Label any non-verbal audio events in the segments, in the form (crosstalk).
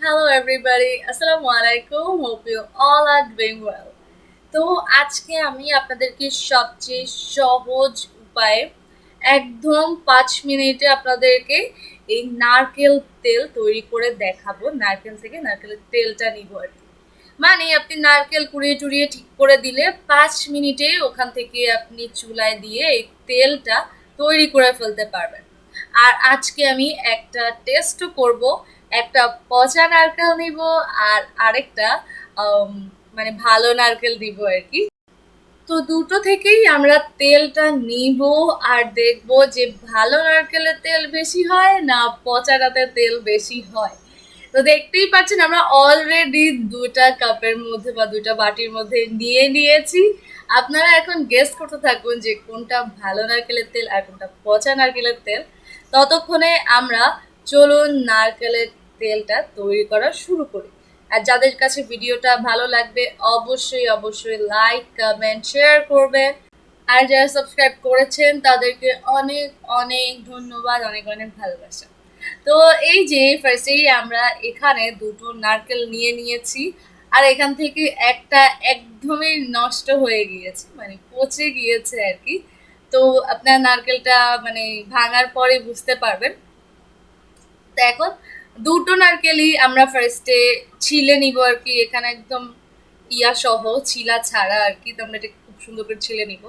Hello everybody, Assalamu alaikum. Hope you all are doing well. তো আজকে আমি আপনাদেরকে সবচেয়ে সহজ উপায়ে একদম পাঁচ মিনিটে আপনাদেরকে এই নারকেল তেল তৈরি করে দেখাবো। নারকেল থেকে নারকেলের তেলটা নিব আর কি। মানে আপনি নারকেল কুড়িয়ে টুড়িয়ে ঠিক করে দিলে পাঁচ মিনিটে ওখান থেকে আপনি চুলায় দিয়ে এই তেলটা তৈরি করে ফেলতে পারবেন। আর আজকে আমি একটা টেস্টও করব। একটা পচা নারকেল নিব আর আরেকটা মানে ভালো নারকেল দিব আর কি। তো দুটো থেকেই আমরা তেলটা নিব আর দেখব যে ভালো নারকেলের তেল বেশি হয় না পচাটাতে তেল বেশি হয়। তো দেখতেই পাচ্ছেন আমরা অলরেডি দুটা কাপের মধ্যে বা দুটা বাটির মধ্যে নিয়ে নিয়েছি। আপনারা এখন গেস করতে থাকুন যে কোনটা ভালো নারকেলের তেল আর কোনটা পচা নারকেলের তেল। ততক্ষণে আমরা চলুন নারকেলের তেলটা তৈরি করা শুরু করি। আর যাদের কাছে ভিডিওটা ভালো লাগবে, অবশ্যই অবশ্যই লাইক কমেন্ট শেয়ার করবেন আর যারা সাবস্ক্রাইব করেছেন, তাদেরকে অনেক অনেক ধন্যবাদ, অনেক অনেক ভালোবাসা। তো এই যে ফার্স্টেই আমরা এখানে দুটো নারকেল নিয়ে নিয়েছি, আর এখান থেকে একটা একদমই নষ্ট হয়ে গিয়েছে মানে পচে গিয়েছে আর কি। তো আপনার নারকেলটা মানে ভাঙার পরে বুঝতে পারবেন। তো এখন দুটো নারকেলই আমরা ফার্স্টে ছিলে নিব আর কি, এখানে একদম ইয়া সহ, ছিলা ছাড়া আর কি, তো আমরা এটা খুব সুন্দর করে ছিলে নিব।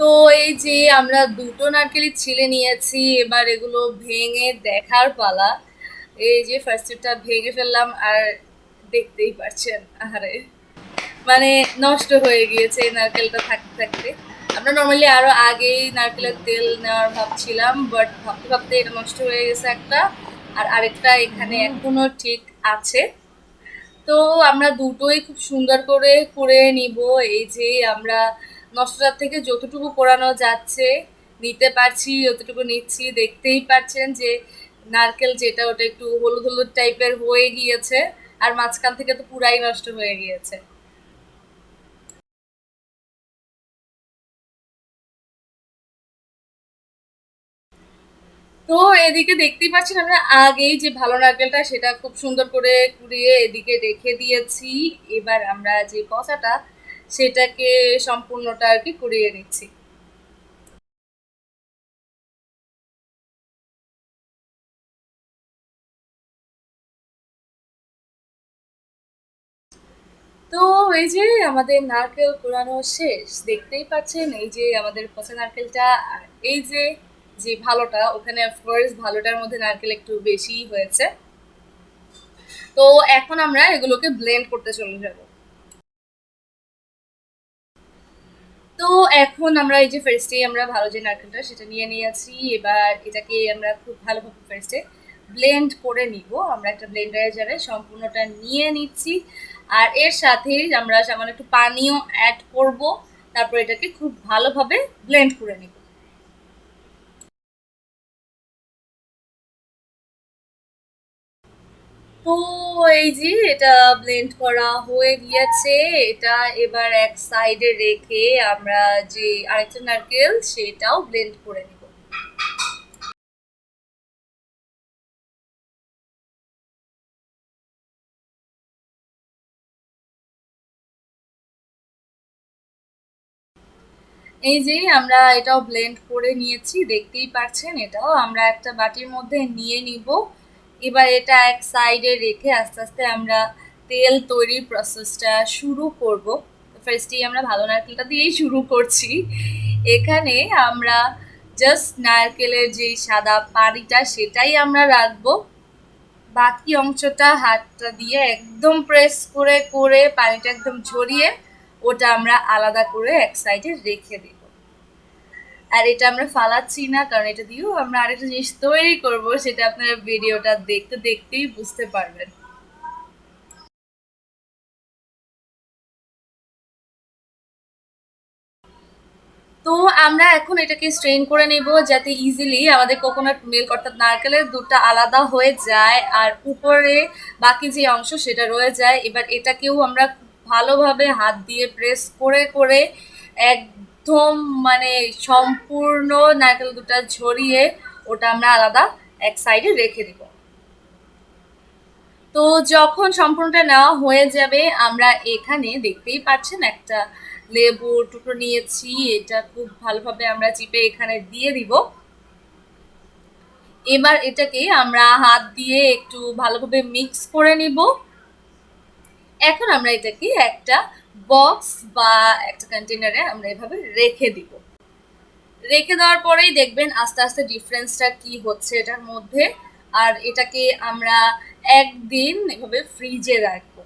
তো এই যে আমরা দুটো নারকেলই ছিলে নিয়েছি এবার এগুলো ভেঙে দেখার পালা। এই যে ফার্স্টটা ভেঙে ফেললাম আর দেখতেই পাচ্ছেন আহারে। মানে নষ্ট হয়ে গিয়েছে এই নারকেলটা থাকতে থাকতে। আমরা নর্মালি আরও আগেই নারকেলের তেল নেওয়ার ভাবছিলাম বাট ভাবতে ভাবতে এটা নষ্ট হয়ে গেছে একটা। আর আরেকটা এখানে এখনও ঠিক আছে। তো আমরা দুটোই খুব সুন্দর করে করে নিব। এই যে আমরা নষ্টটার থেকে যতটুকু পোড়ানো যাচ্ছে, নিতে পারছি, যতটুকু নিচ্ছি, দেখতেই পাচ্ছেন যে নারকেল যেটা ওটা একটু হলুদ হলুদ টাইপের হয়ে গিয়েছে, আর মাঝখান থেকে তো পুরাই নষ্ট হয়ে গিয়েছে। তো এদিকে দেখতেই পাচ্ছেন আমরা আগেই যে ভালো নারকেলটা সেটা খুব সুন্দর করে কুড়িয়ে এদিকে রেখে দিয়েছি। এবার আমরা যে পচাটা সেটাকে সম্পূর্ণটা আর কি কুড়িয়ে নিচ্ছি। তো এই যে আমাদের নারকেল কুড়ানো শেষ, দেখতেই পাচ্ছেন এই যে আমাদের পচা নারকেলটা, আর এই যে যে ভালোটা, ওখানে অফকোর্স ভালোটার মধ্যে নারকেল একটু বেশি হয়েছে। তো এখন আমরা এগুলোকে ব্লেন্ড করতে চলে যাব তো এখন আমরা এই যে ফার্স্টে আমরা ভালো যে নারকেলটা সেটা নিয়ে নিয়েছি, এবার এটাকে আমরা খুব ভালোভাবে ফার্স্টে ব্লেন্ড করে নিব। আমরা একটা ব্লেন্ডারে জারে সম্পূর্ণটা নিয়ে নিচ্ছি। আর এর সাথে আমরা সামান্য একটু পানিও অ্যাড করব। তারপর এটাকে খুব ভালোভাবে ব্লেন্ড করে নিব। তো এই যে এটা ব্লেন্ড করা হয়ে গিয়েছে। এটা এবার এক সাইডে রেখে আমরা যে আরেকটা নারকেল, সেটাও ব্লেন্ড করে নিব। এই যে আমরা এটাও ব্লেন্ড করে নিয়েছি, দেখতেই পাচ্ছেন এটাও। আমরা একটা বাটির মধ্যে নিয়ে নিব। এবার এটা এক সাইডে রেখে আস্তে আস্তে আমরা তেল তৈরির প্রসেসটা শুরু করব। ফার্স্টেই আমরা ভালো নারকেলটা দিয়েই শুরু করছি। এখানে আমরা জাস্ট নারকেলের যে সাদা পানিটা সেটাই আমরা রাখব। বাকি অংশটা হাতটা দিয়ে একদম প্রেস করে করে পানিটা একদম ঝরিয়ে ওটা আমরা আলাদা করে এক সাইডে রেখে দিব। আর এটা আমরা ফালাচ্ছি না, কারণ এটা দিয়েও আমরা আরেকটা জিনিস তৈরি করব, সেটা আপনারা ভিডিওটা দেখতে দেখতেই বুঝতে পারবেন। তো আমরা এখন এটাকে স্ট্রেন করে নেব যাতে ইজিলি আমাদের কোকোনাট মিল্ক অর্থাৎ নারকেলের দুধটা আলাদা হয়ে যায়, আর উপরে বাকি যে অংশ সেটা রয়ে যায়। এবার এটাকেও আমরা ভালোভাবে হাত দিয়ে প্রেস করে করে একদম মানে সম্পূর্ণ নারকেল দুধটা ঝরিয়ে ওটা আমরা আলাদা এক সাইডে রেখে দিব। তো যখন সম্পূর্ণটা নেওয়া হয়ে যাবে, আমরা এখানে দেখতেই পাচ্ছেন একটা লেবুর টুকরো নিয়েছি, এটা খুব ভালোভাবে আমরা চিপে এখানে দিয়ে দিব। এবার এটাকে আমরা হাত দিয়ে একটু ভালোভাবে মিক্স করে নিব। এখন আমরা এটাকে একটা বক্স বা একটা কন্টেনারে আমরা এভাবে রেখে দিব। রেখে দেওয়ার পরেই দেখবেন আস্তে আস্তে ডিফারেন্সটা কি হচ্ছে এটার মধ্যে। আর এটাকে আমরা একদিন এভাবে ফ্রিজে রাখব।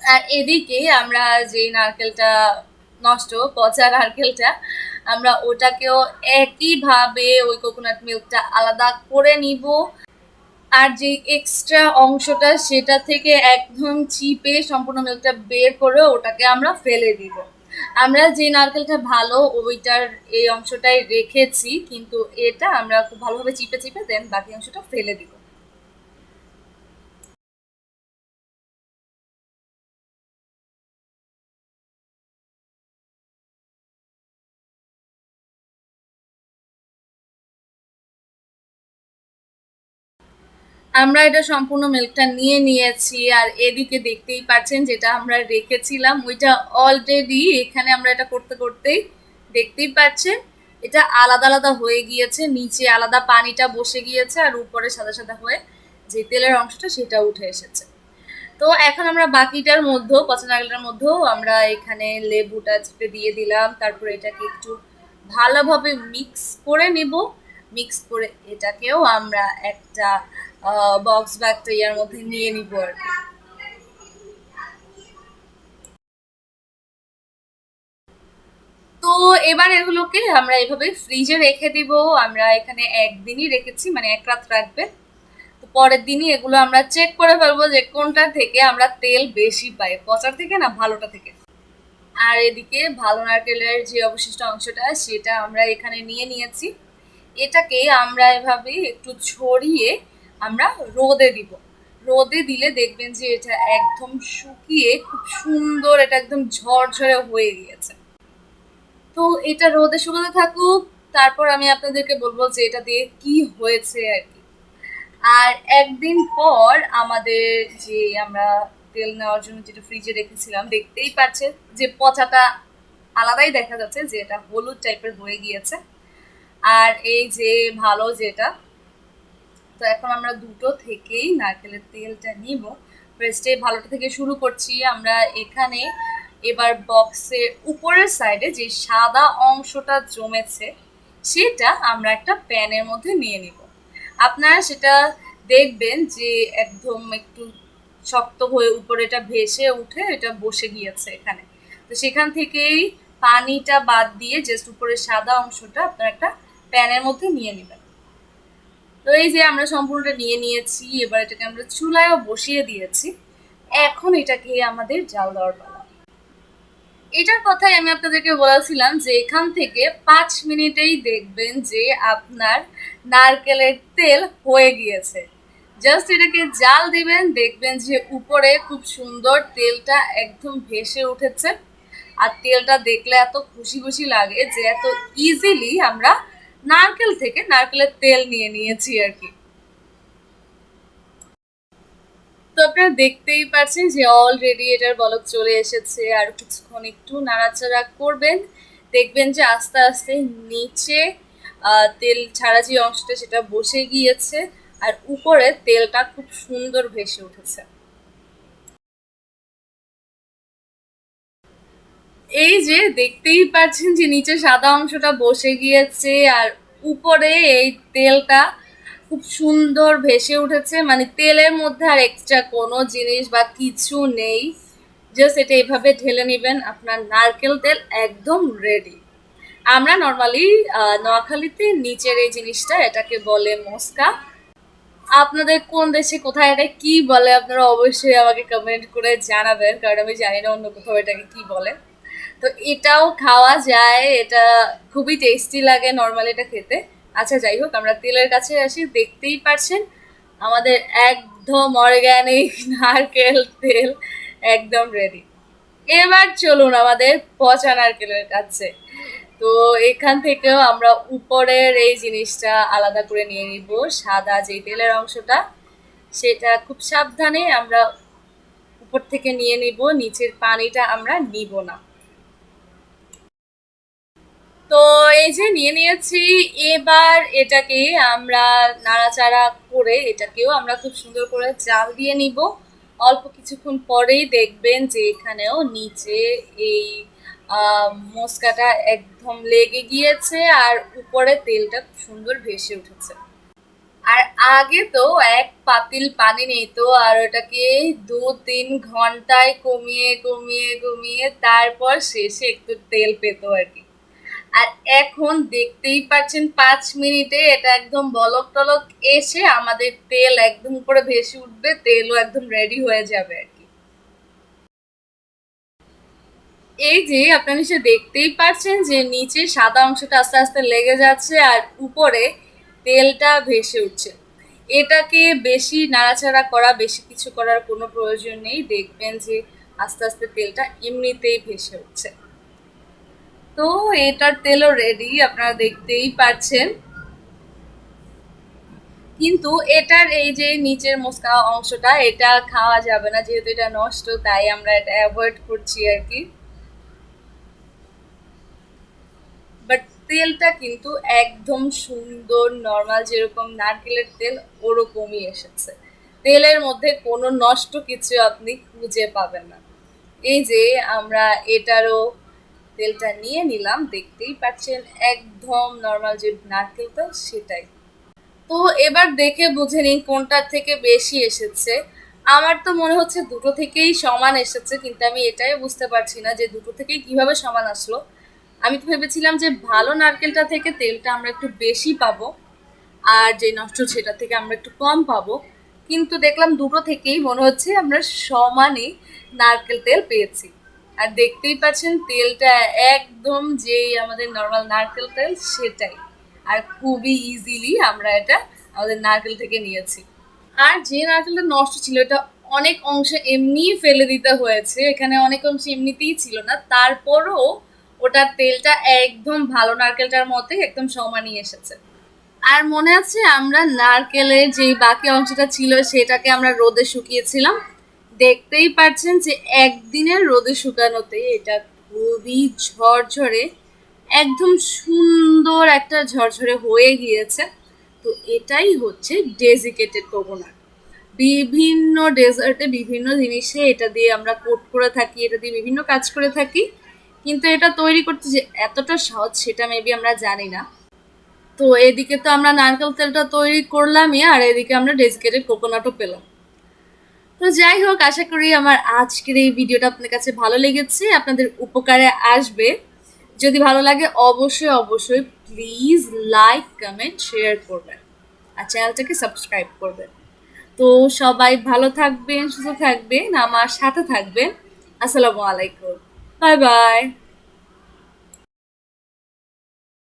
আর এদিকে আমরা যে নারকেলটা নষ্ট, পচা নারকেলটা, আমরা ওটাকেও একইভাবে ওই কোকোনাট মিল্কটা আলাদা করে নিব। আর যে এক্সট্রা অংশটা সেটা থেকে একদম চিপে সম্পূর্ণ মিল্কটা বের করে ওটাকে আমরা ফেলে দিব। আমরা যে নারকেলটা ভালো ওইটার এই অংশটাই রেখেছি, কিন্তু এটা আমরা খুব ভালোভাবে চিপে চিপে দেন বাকি অংশটা ফেলে দিব। আমরা এটা সম্পূর্ণ মিল্কটা নিয়ে নিয়েছি আর এদিকে দেখতেই পাচ্ছেন যেটা আমরা রেখেছিলাম, ওইটা অলরেডি এখানে আমরা এটা করতে করতেই দেখতেই পাচ্ছেন। এটা আলাদা আলাদা হয়ে গিয়েছে, নিচে আলাদা পানিটা বসে গিয়েছে আর উপরে সাদা সাদা হয়ে যে তেলের অংশটা সেটা উঠে এসেছে। তো এখন আমরা বাকিটার মধ্যেও, পচা নারকেলটার মধ্যেও আমরা এখানে লেবুটা চেপে দিয়ে দিলাম, তারপরে এটাকে একটু ভালোভাবে মিক্স করে নেব। মিক্স করে এটাকেও আমরা একটা বক্স বা একটা ইয়ার মধ্যে নিয়ে নিব আর কি। তো এবার এগুলোকে আমরা এভাবে ফ্রিজে রেখে দিব। আমরা এখানে একদিনই রেখেছি মানে এক রাত রাখবে। তো পরের দিনই এগুলো আমরা চেক করে ফেলব যে কোনটা থেকে আমরা তেল বেশি পাই, পচার থেকে না ভালোটা থেকে। আর এদিকে ভালো নারকেলের যে অবশিষ্ট অংশটা, সেটা আমরা এখানে নিয়ে নিয়েছি। এটাকে আমরা এভাবে একটু ছড়িয়ে আমরা রোদে দিব। রোদে দিলে দেখবেন যে এটা একদম শুকিয়ে খুব সুন্দর, এটা একদম ঝরঝরে হয়ে গিয়েছে। তো এটা রোদে শুকাতে থাকুক, তারপর আমি আপনাদেরকে বলব যে এটা দিয়ে কি হয়েছে আর কি। আর একদিন পর আমাদের যে আমরা তেল নেওয়ার জন্য যেটা ফ্রিজে রেখেছিলাম, দেখতেই পাচ্ছে যে পচাটা আলাদাই দেখা যাচ্ছে যে এটা হলুদ টাইপের হয়ে গিয়েছে। আর এই যে ভালো যেটা তো এখন আমরা দুটো থেকেই নারকেলের তেলটা নিব। ফার্স্টে ভালোটা থেকে শুরু করছি। আমরা এখানে এবার বক্সের উপরের সাইডে যে সাদা অংশটা জমেছে, সেটা আমরা একটা প্যানের মধ্যে নিয়ে নিব। আপনারা সেটা দেখবেন যে একদম একটু শক্ত হয়ে উপরে এটা ভেসে উঠে এটা বসে গিয়েছে এখানে। তো সেখান থেকেই পানিটা বাদ দিয়ে জাস্ট উপরে সাদা অংশটা আপনার একটা প্যানের মধ্যে নিয়ে নেবেন। তো এই যে আমরা সম্পূর্ণটা নিয়ে নিয়েছি, এবার এটাকে আমরা চুলায়ও বসিয়ে দিয়েছি। এখন এটাকে আমাদের জাল দেওয়ার পালা। এটার কথাই আমি আপনাদেরকে বলেছিলাম যে এখান থেকে পাঁচ মিনিটেই দেখবেন যে আপনার নারকেলের তেল হয়ে গিয়েছে। জাস্ট এটাকে জাল দিবেন, দেখবেন যে উপরে খুব সুন্দর তেলটা একদম ভেসে উঠেছে। আর তেলটা দেখলে এত খুশি খুশি লাগে যে এত ইজিলি আমরা নারকেল থেকে নারকেলের তেল নিয়ে নিয়েছি আর কি। তো আপনারা দেখতেই পাচ্ছেন যে অলরেডি এটার বলক চলে এসেছে আর কিছুক্ষণ একটু নাড়াচাড়া করবেন। দেখবেন যে আস্তে আস্তে নিচে তেল ছাড়া যে অংশটা সেটা বসে গিয়েছে আর উপরে তেলটা খুব সুন্দর ভেসে উঠেছে। এই যে দেখতেই পাচ্ছেন যে নিচে সাদা অংশটা বসে গিয়েছে আর উপরে এই তেলটা খুব সুন্দর ভেসে উঠেছে। মানে তেলের মধ্যে আর এক্সট্রা কোনো জিনিস বা কিছু নেই। জাস্ট এটা এইভাবে ঢেলে নেবেন, আপনার নারকেল তেল একদম রেডি আমরা নর্মালি নোয়াখালীতে নিচের এই জিনিসটা, এটাকে বলে মস্কা। আপনাদের কোন দেশে, কোথায়, এটা কি বলে, আপনারা অবশ্যই আমাকে কমেন্ট করে জানাবেন। কারণ আমি জানি না অন্য কোথাও এটাকে কি বলে। তো এটাও খাওয়া যায়, এটা খুবই টেস্টি লাগে নর্মালি এটা খেতে। আচ্ছা যাই হোক, আমরা তেলের কাছে আসি, দেখতেই পারছেন আমাদের একদম অর্গ্যানিক (laughs) নারকেল তেল একদম রেডি এবার চলুন আমাদের পচা নারকেলের কাছে। তো এখান থেকেও আমরা উপরের এই জিনিসটা আলাদা করে নিয়ে নিব, সাদা যে তেলের অংশটা, সেটা খুব সাবধানে আমরা উপর থেকে নিয়ে নিব, নিচের পানিটা আমরা নিব না। তো এই যে নিয়ে নিয়েছি, এবার এটাকে আমরা নাড়াচাড়া করে এটাকেও আমরা খুব সুন্দর করে জাল দিয়ে নিব। অল্প কিছুক্ষণ পরেই দেখবেন যে এখানেও নিচে এই মশকাটা একদম লেগে গিয়েছে আর উপরে তেলটা খুব সুন্দর ভেসে উঠেছে। আর আগে তো এক পাতিল পানি নিত আর ওটাকে দু তিন ঘন্টায় কমিয়ে কমিয়ে কমিয়ে তারপর শেষে একটু তেল পেত আর কি। আর এখন দেখতেই পাচ্ছেন পাঁচ মিনিটে এটা একদম বলক টলক এসে আমাদের তেল একদম উপরে ভেসে উঠবে, তেলও একদম রেডি হয়ে যাবে আর কি। এই যে আপনারা নিশ্চয় দেখতেই পাচ্ছেন যে নিচে সাদা অংশটা আস্তে আস্তে লেগে যাচ্ছে আর উপরে তেলটা ভেসে উঠছে। এটাকে বেশি নাড়াচাড়া করা, বেশি কিছু করার কোনো প্রয়োজন নেই। দেখবেন যে আস্তে আস্তে তেলটা এমনিতেই ভেসে উঠছে। তো এটার তেলও রেডি আপনারা দেখতেই পাচ্ছেন। কিন্তু এটার এই যে নিচের মুসকা অংশটা, এটা খাওয়া যাবে না, যেহেতু এটা নষ্ট, তাই আমরা এটা অ্যাভয়েড করছি আর কি। বাট তেলটা কিন্তু একদম সুন্দর নর্মাল যেরকম নারকেলের তেল, ওরকমই এসেছে। তেলের মধ্যে কোনো নষ্ট কিছু আপনি খুঁজে পাবেন না। এই যে আমরা এটারও তেলটা নিয়ে নিলাম, দেখতেই পাচ্ছেন একদম নর্মাল যে নারকেল তেল সেটাই। তো এবার দেখে বুঝে নিন কোনটার থেকে বেশি এসেছে। আমার তো মনে হচ্ছে দুটো থেকেই সমান এসেছে, কিন্তু আমি এটাই বুঝতে পারছি না যে দুটো থেকেই কীভাবে সমান আসলো। আমি তো ভেবেছিলাম যে ভালো নারকেলটা থেকে তেলটা আমরা একটু বেশি পাবো, আর যে নষ্ট সেটা থেকে আমরা একটু কম পাবো। কিন্তু দেখলাম দুটো থেকেই মনে হচ্ছে আমরা সমানই নারকেল তেল পেয়েছি। আর দেখতেই পাচ্ছেন তেলটা একদম যেই আমাদের নর্মাল নারকেল তেল, সেটাই। আর খুবই ইজিলি আমরা এটা আমাদের নারকেল থেকে নিয়েছি। আর যে নারকেলটা নষ্ট ছিল, এটা অনেক অংশে এমনিই ফেলে দিতে হয়েছে। এখানে অনেক অংশ এমনিতেই ছিল না। তারপরও ওটার তেলটা একদম ভালো নারকেলটার মতোই একদম সমানই এসেছে। আর মনে আছে আমরা নারকেলের যে বাকি অংশটা ছিল, সেটাকে আমরা রোদে শুকিয়েছিলাম। দেখতেই পাচ্ছেন যে একদিনের রোদে শুকানোতে এটা খুবই ঝরঝরে, একদম সুন্দর একটা ঝরঝরে হয়ে গিয়েছে। তো এটাই হচ্ছে ডেজিকেটেড কোকোনাট। বিভিন্ন ডেজার্টে বিভিন্ন জিনিসে এটা দিয়ে আমরা কোট করে থাকি, এটা দিয়ে বিভিন্ন কাজ করে থাকি, কিন্তু এটা তৈরি করতে যে এতটা সহজ সেটা মেবি আমরা জানি না। তো এদিকে তো আমরা নারকেল তেলটা তৈরি করলামই, আর এদিকে আমরা ডেজিকেটেড কোকোনাটও পেলাম। তো যাই হোক, আশা করি আমার আজকের এই ভিডিওটা আপনার কাছে ভালো লেগেছে, আপনাদের উপকারে আসবে। যদি ভালো লাগে, অবশ্যই অবশ্যই প্লিজ লাইক কমেন্ট শেয়ার করবেন আর চ্যানেলটাকে সাবস্ক্রাইব করবেন। তো সবাই ভালো থাকবেন, সুস্থ থাকবেন, আমার সাথে থাকবেন। আসসালামু আলাইকুম। Bye bye